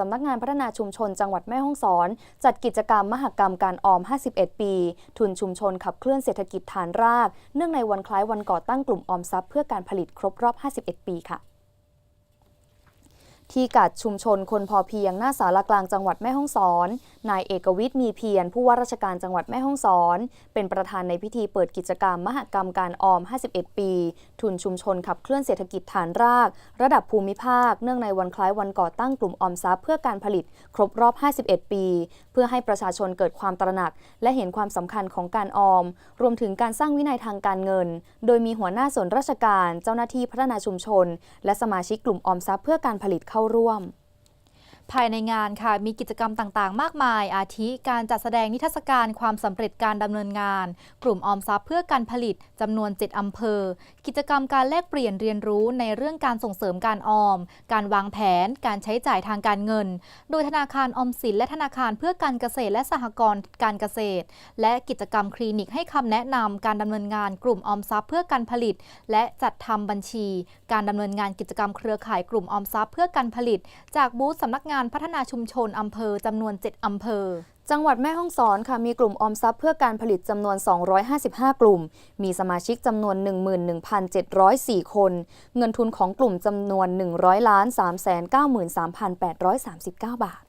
สำนักงานพัฒนาชุมชนจังหวัดแม่ฮ่องสอน จัดกิจกรรมมหกรรมการออม 51 ปี ทุนชุมชนขับเคลื่อนเศรษฐกิจฐานราก เนื่องในวันคล้ายวันก่อตั้งกลุ่มออมทรัพย์เพื่อการผลิตครบรอบ 51 ปีค่ะ ที่กัดชุมชนคนพอเพียงหน้าสารกลางจังหวัดแม่ฮ่องสอน นายเอกวิทย์มีเพียรผู้ว่าราชการจังหวัดแม่ฮ่องสอน เป็นประธานในพิธีเปิดกิจกรรม มหกรรมการออม 51 ปี ทุนชุมชนขับเคลื่อนเศรษฐกิจฐานราก ระดับภูมิภาค เนื่องในวันคล้ายวันก่อตั้งกลุ่มออมทรัพย์เพื่อการผลิต ครบรอบ 51 ปี เพื่อให้ประชาชนเกิดความตระหนัก และเห็นความสำคัญของการออม รวมถึงการสร้างวินัยทางการเงิน โดยมีหัวหน้าส่วนราชการ เจ้าหน้าที่พัฒนาชุมชน และสมาชิกกลุ่มออมทรัพย์เพื่อการผลิตเข้าเข้าร่วม ภายในงานค่ะมีกิจกรรมต่างๆ มากมาย อาทิการจัดแสดงนิทรรศการความสำเร็จการดำเนินงาน กลุ่มออมทรัพย์เพื่อการผลิตจำนวน 7อำเภอ กิจกรรมการแลกเปลี่ยนเรียนรู้ในเรื่องการส่งเสริมการออม การวางแผน การใช้จ่ายทางการเงิน โดยธนาคารออมสินและธนาคารเพื่อการเกษตรและสหกรณ์การเกษตร และกิจกรรมคลินิกให้คำแนะนำการดำเนินงานกลุ่มออมทรัพย์เพื่อการผลิต และจัดทำบัญชี การดำเนินงานกิจกรรมเครือข่ายกลุ่มออมทรัพย์เพื่อการผลิต จากบูธสำนักงานพัฒนาชุมชนอำเภอจำนวน 7 อำเภอ จังหวัดแม่ฮ่องสอนค่ะมีกลุ่มออมทรัพย์เพื่อการผลิตจำนวน 255 กลุ่ม มีสมาชิกจำนวน 11,704 คน เงินทุนของกลุ่มจำนวน 100 ล้าน393,839 บาท